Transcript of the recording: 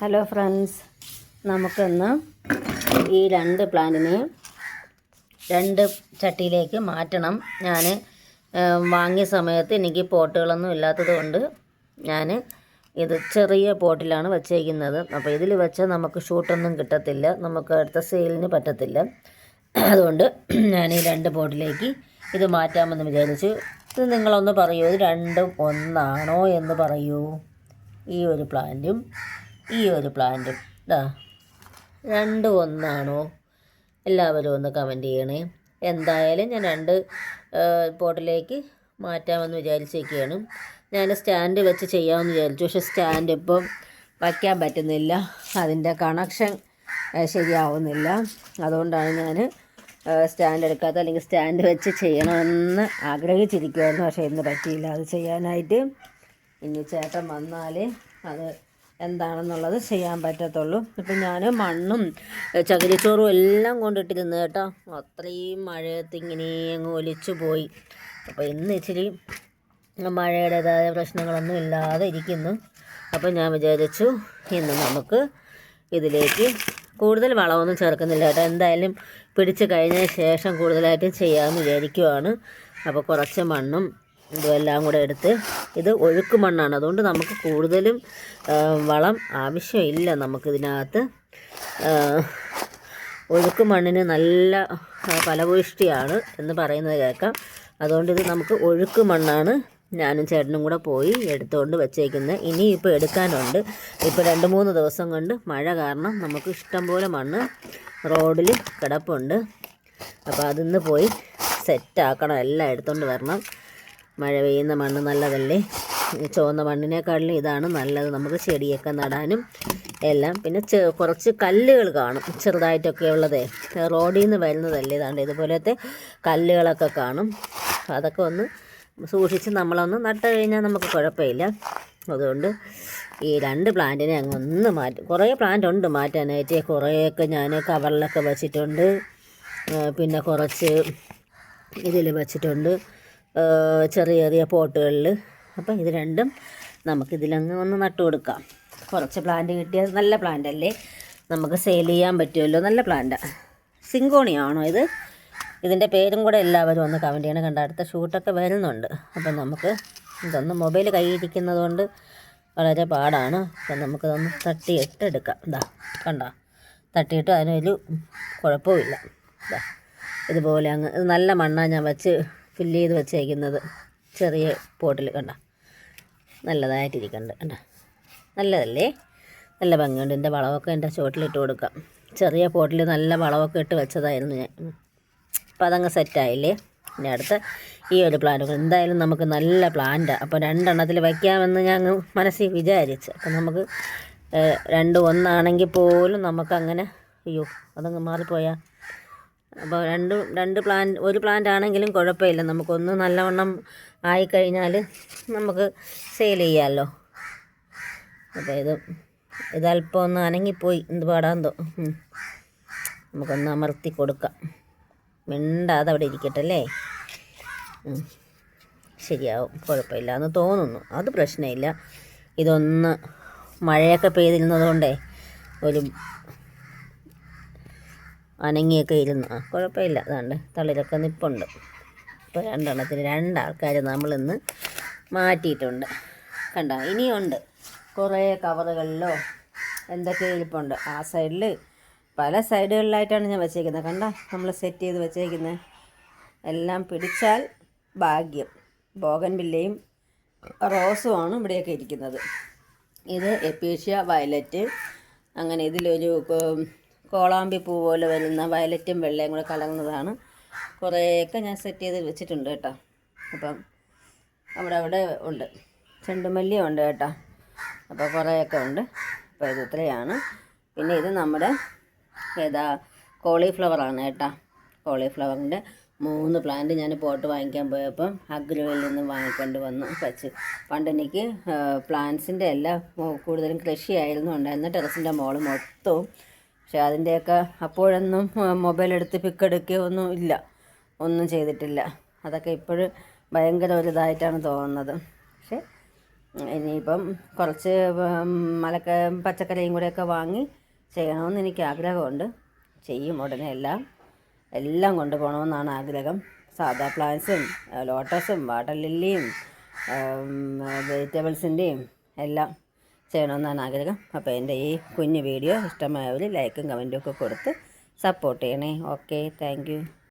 Hello friends നമുക്കിന്ന് ഈ രണ്ട് പ്ലാന്റിനെ രണ്ട് ചട്ടിയിലേക്ക് മാറ്റണം. ഞാൻ വാങ്ങിയ സമയത്ത് എനിക്ക് പോട്ടുകളൊന്നും ഇല്ലാത്തത് കൊണ്ട് ഞാൻ ഇത് ചെറിയ പോട്ടിലാണ് വച്ചേക്കുന്നത്. അപ്പോൾ ഇതിൽ വെച്ചാൽ നമുക്ക് ഷൂട്ടൊന്നും കിട്ടത്തില്ല. നമുക്ക് അടുത്ത സെയിലിന് പറ്റത്തില്ല. അതുകൊണ്ട് ഞാൻ ഈ രണ്ട് പോട്ടിലേക്ക് ഇത് മാറ്റാമെന്ന് വിചാരിച്ചു. ഇത് നിങ്ങളൊന്ന് പറയൂ. ഇത് രണ്ടും ഒന്നാണോ എന്ന് പറയൂ. ഈ ഒരു പ്ലാന്റും ഈ ഒരു പ്ലാന്റ് ഇതാ രണ്ട് ഒന്നാണോ? എല്ലാവരും ഒന്ന് കമന്റ് ചെയ്യണേ. എന്തായാലും ഞാൻ രണ്ട് പോട്ടിലേക്ക് മാറ്റാമെന്ന് വിചാരിച്ചേക്കാണ്. ഞാൻ സ്റ്റാൻഡ് വെച്ച് ചെയ്യാമെന്ന് വിചാരിച്ചു. പക്ഷേ സ്റ്റാൻഡ് ഇപ്പം വയ്ക്കാൻ പറ്റുന്നില്ല. അതിന്റെ കണക്ഷൻ ശരിയാവുന്നില്ല. അതുകൊണ്ടാണ് ഞാൻ സ്റ്റാൻഡ് എടുക്കാത്ത അല്ലെങ്കിൽ സ്റ്റാൻഡ് വെച്ച് ചെയ്യണമെന്ന് ആഗ്രഹിച്ചിരിക്കുമായിരുന്നു പക്ഷേ ഇന്ന് പറ്റിയില്ല. അത് ചെയ്യാനായിട്ട് ഇനി ചേട്ടൻ വന്നാൽ അത് എന്താണെന്നുള്ളത് ചെയ്യാൻ പറ്റത്തുള്ളൂ. ഇപ്പം ഞാൻ മണ്ണും ചകിരിച്ചോറും എല്ലാം കൊണ്ടിട്ടിരുന്നു കേട്ടോ. അത്രയും മഴയത്ത് ഇങ്ങനെ അങ്ങ് ഒലിച്ചു പോയി. അപ്പോൾ ഇന്ന് ഇച്ചിരി മഴയുടേതായ പ്രശ്നങ്ങളൊന്നും ഇല്ലാതെ ഇരിക്കുന്നു. അപ്പോൾ ഞാൻ വിചാരിച്ചു ഇന്ന് നമുക്ക് ഇതിലേക്ക് കൂടുതൽ വളമൊന്നും ചേർക്കുന്നില്ല കേട്ടോ. എന്തായാലും പിടിച്ച് കഴിഞ്ഞ ശേഷം കൂടുതലായിട്ടും ചെയ്യാമെന്ന് വിചാരിക്കുവാണ്. അപ്പോൾ കുറച്ച് മണ്ണും എല്ലാം കൂടെ എടുത്ത് ഇത് ഒഴുക്ക് മണ്ണാണ്. അതുകൊണ്ട് നമുക്ക് കൂടുതലും വളം ആവശ്യമില്ല നമുക്കിതിനകത്ത്. ഒഴുക്ക് മണ്ണിന് നല്ല ഫലപുഷ്ടിയാണ് എന്ന് പറയുന്നത് കേൾക്കാം. അതുകൊണ്ട് ഇത് നമുക്ക് ഒഴുക്ക് മണ്ണാണ്. ഞാനും ചേട്ടനും കൂടെ പോയി എടുത്തുകൊണ്ട് വെച്ചേക്കുന്നത് ഇനി ഇപ്പോൾ എടുക്കാനുണ്ട്. ഇപ്പോൾ രണ്ട് മൂന്ന് ദിവസം കൊണ്ട് മഴ കാരണം നമുക്ക് ഇഷ്ടംപോലെ മണ്ണ് റോഡിൽ കിടപ്പുണ്ട്. അപ്പോൾ അതിന്ന് പോയി സെറ്റാക്കണം. എല്ലാം എടുത്തുകൊണ്ട് വരണം. മഴ പെയ്യുന്ന മണ്ണ് നല്ലതല്ലേ? ചുവന്ന മണ്ണിനേക്കാളിലും ഇതാണ് നല്ലത്. നമുക്ക് ചെടിയൊക്കെ നടാനും എല്ലാം. പിന്നെ കുറച്ച് കല്ലുകൾ കാണും. ചെറുതായിട്ടൊക്കെ ഉള്ളതേ. റോഡിൽ നിന്ന് വരുന്നതല്ലേ ഇതാണ്ട്. ഇതുപോലത്തെ കല്ലുകളൊക്കെ കാണും. അതൊക്കെ ഒന്ന് സൂക്ഷിച്ച് നമ്മളൊന്ന് നട്ട് കഴിഞ്ഞാൽ നമുക്ക് കുഴപ്പമില്ല. അതുകൊണ്ട് ഈ രണ്ട് പ്ലാന്റിനെ അങ്ങ് ഒന്ന് മാറ്റി. കുറേ പ്ലാന്റ് ഉണ്ട് മാറ്റാനായിട്ട്. കുറേയൊക്കെ ഞാൻ കവറിലൊക്കെ വെച്ചിട്ടുണ്ട്. പിന്നെ കുറച്ച് ഇതിൽ വെച്ചിട്ടുണ്ട്. ചെറിയ ചെറിയ പോട്ടുകളിൽ അപ്പം ഇത് രണ്ടും നമുക്കിതിലങ്ങ് ഒന്ന് നട്ടു കൊടുക്കാം. കുറച്ച് പ്ലാന്റ് കിട്ടിയാൽ നല്ല പ്ലാന്റ് അല്ലേ? നമുക്ക് സെയിൽ ചെയ്യാൻ പറ്റുമല്ലോ. നല്ല പ്ലാന്റാണ് സിങ്കോണിയാണോ ഇത്? ഇതിന്റെ പേരും കൂടെ എല്ലാവരും ഒന്ന് കമന്റ് ചെയ്യണം. കണ്ട അടുത്ത ഷൂട്ടൊക്കെ വരുന്നുണ്ട്. അപ്പം നമുക്ക് ഇതൊന്ന് മൊബൈൽ കൈയിരിക്കുന്നത് കൊണ്ട് വളരെ പാടാണ്. അപ്പം നമുക്കിതൊന്ന് തട്ടിയിട്ട് എടുക്കാം. ഇതാ കണ്ടോ? തട്ടിയിട്ട് അതിനൊരു കുഴപ്പമില്ല ഇതാ ഇതുപോലെ അങ്ങ് ഇത് നല്ല മണ്ണാണ് ഞാൻ വെച്ച് ഫില്ല് ചെയ്ത് വെച്ചേക്കുന്നത് ചെറിയ പോട്ടിൽ കണ്ട. നല്ലതായിട്ടിരിക്കുന്നുണ്ട് കണ്ട. നല്ലതല്ലേ? നല്ല ഭംഗിയുണ്ട്. എന്റെ വളമൊക്കെ എന്റെ ചുവട്ടിലിട്ട് കൊടുക്കാം. ചെറിയ പോട്ടിൽ നല്ല വളമൊക്കെ ഇട്ട് വെച്ചതായിരുന്നു ഞാൻ. അപ്പോൾ അതങ്ങ് സെറ്റായില്ലേ? ഇനി അടുത്ത് ഈ ഒരു പ്ലാന്റ് എന്തായാലും നമുക്ക് നല്ല പ്ലാന്റാണ് അപ്പോൾ രണ്ടെണ്ണത്തിൽ വയ്ക്കാമെന്ന് ഞാൻ മനസ്സിൽ വിചാരിച്ച്. അപ്പം നമുക്ക് രണ്ട് ഒന്നാണെങ്കിൽ പോലും നമുക്കങ്ങനെ അയ്യോ അതങ്ങ് മാറിപ്പോയാ. അപ്പോൾ രണ്ട് രണ്ട് പ്ലാന്റ് ഒരു പ്ലാന്റ് ആണെങ്കിലും കുഴപ്പമില്ല. നമുക്കൊന്ന് നല്ലവണ്ണം ആയിക്കഴിഞ്ഞാൽ നമുക്ക് സെയിൽ ചെയ്യാമല്ലോ അപ്പോൾ ഇത് ഇതല്പം ഒന്ന് അനങ്ങിപ്പോയി. എന്ത് പാടാന്തോ നമുക്കൊന്ന് അമർത്തി കൊടുക്കാം. മിണ്ടാതെ അവിടെ ഇരിക്കട്ടെ അല്ലേ. ശരിയാവും. കുഴപ്പമില്ല എന്ന് തോന്നുന്നു. അത് പ്രശ്നമില്ല. ഇതൊന്ന് മഴയൊക്കെ പെയ്തിരുന്നതുകൊണ്ടേ ഒരു അനങ്ങിയൊക്കെ ഇരുന്നു. ആ കുഴപ്പമില്ല. അതാണ്ട് തളിരൊക്കെ നിപ്പുണ്ട്. ഇപ്പോൾ രണ്ടെണ്ണത്തിന് രണ്ടാൾക്കാർ നമ്മളിന്ന് മാറ്റിയിട്ടുണ്ട്. കണ്ട? ഇനിയുണ്ട്. കുറേ കവറുകളിലോ എന്തൊക്കെ ഇരിപ്പുണ്ട്. ആ സൈഡിൽ പല സൈഡുകളിലായിട്ടാണ് ഞാൻ വെച്ചേക്കുന്നത്. കണ്ട? നമ്മൾ സെറ്റ് ചെയ്ത് വെച്ചേക്കുന്നത് എല്ലാം പിടിച്ചാൽ ഭാഗ്യം. ബോഗൻ ബില്ലയും റോസുമാണ് ഇവിടെയൊക്കെ ഇരിക്കുന്നത്. ഇത് എപ്പീഷ്യ വയലറ്റ് അങ്ങനെ ഇതിലൊരു കോളാമ്പി പൂ പോലെ വരുന്ന വയലറ്റും വെള്ളയും കൂടെ കലർന്നതാണ്. കുറേയൊക്കെ ഞാൻ സെറ്റ് ചെയ്ത് വെച്ചിട്ടുണ്ട് കേട്ടോ. അപ്പം അവിടെ അവിടെ ഉണ്ട്. ചെണ്ടുമല്ലിയും ഉണ്ട് കേട്ടോ. അപ്പോൾ കുറേയൊക്കെ ഉണ്ട്. അപ്പോൾ ഇത് ഇത്രയാണ്. പിന്നെ ഇത് നമ്മുടെ ഏതാ കോളിഫ്ലവറാണ് കേട്ടോ. കോളിഫ്ലവറിന്റെ മൂന്ന് പ്ലാന്റ് ഞാൻ പോട്ട് വാങ്ങിക്കാൻ പോയപ്പം അഗ്രോയിൽ നിന്ന് വാങ്ങിക്കൊണ്ട് വന്നു വെച്ച്. പണ്ട് എനിക്ക് പ്ലാന്റ്സിന്റെ എല്ലാം കൂടുതലും കൃഷിയായിരുന്നു. ഉണ്ടായിരുന്ന ടെറസിന്റെ മോൾ മൊത്തവും പക്ഷെ അതിന്റെയൊക്കെ അപ്പോഴൊന്നും മൊബൈൽ എടുത്ത് പിക്ക് ഒന്നും ഇല്ല. ഒന്നും ചെയ്തിട്ടില്ല. അതൊക്കെ ഇപ്പോഴും ഭയങ്കര ഒരു ഇതായിട്ടാണ് തോന്നുന്നത്. പക്ഷേ ഇനിയിപ്പം കുറച്ച് മലക്ക പച്ചക്കറിയും കൂടെയൊക്കെ വാങ്ങി ചെയ്യണമെന്ന് എനിക്ക് ആഗ്രഹമുണ്ട്. ചെയ്യും ഉടനെ എല്ലാം. എല്ലാം കൊണ്ടുപോകണമെന്നാണ് ആഗ്രഹം. സാധാ പ്ലാന്റ്സും ലോട്ടസും വാട്ടർ ലില്ലിയും വെജിറ്റബിൾസിന്റെയും എല്ലാം. ചെയ്യണമെന്നാണ് ആഗ്രഹം. അപ്പോൾ എന്റെ ഈ കുഞ്ഞു വീഡിയോ ഇഷ്ടമായവർ ലൈക്കും കമന്റും ഒക്കെ കൊടുത്ത് സപ്പോർട്ട് ചെയ്യണേ. Okay thank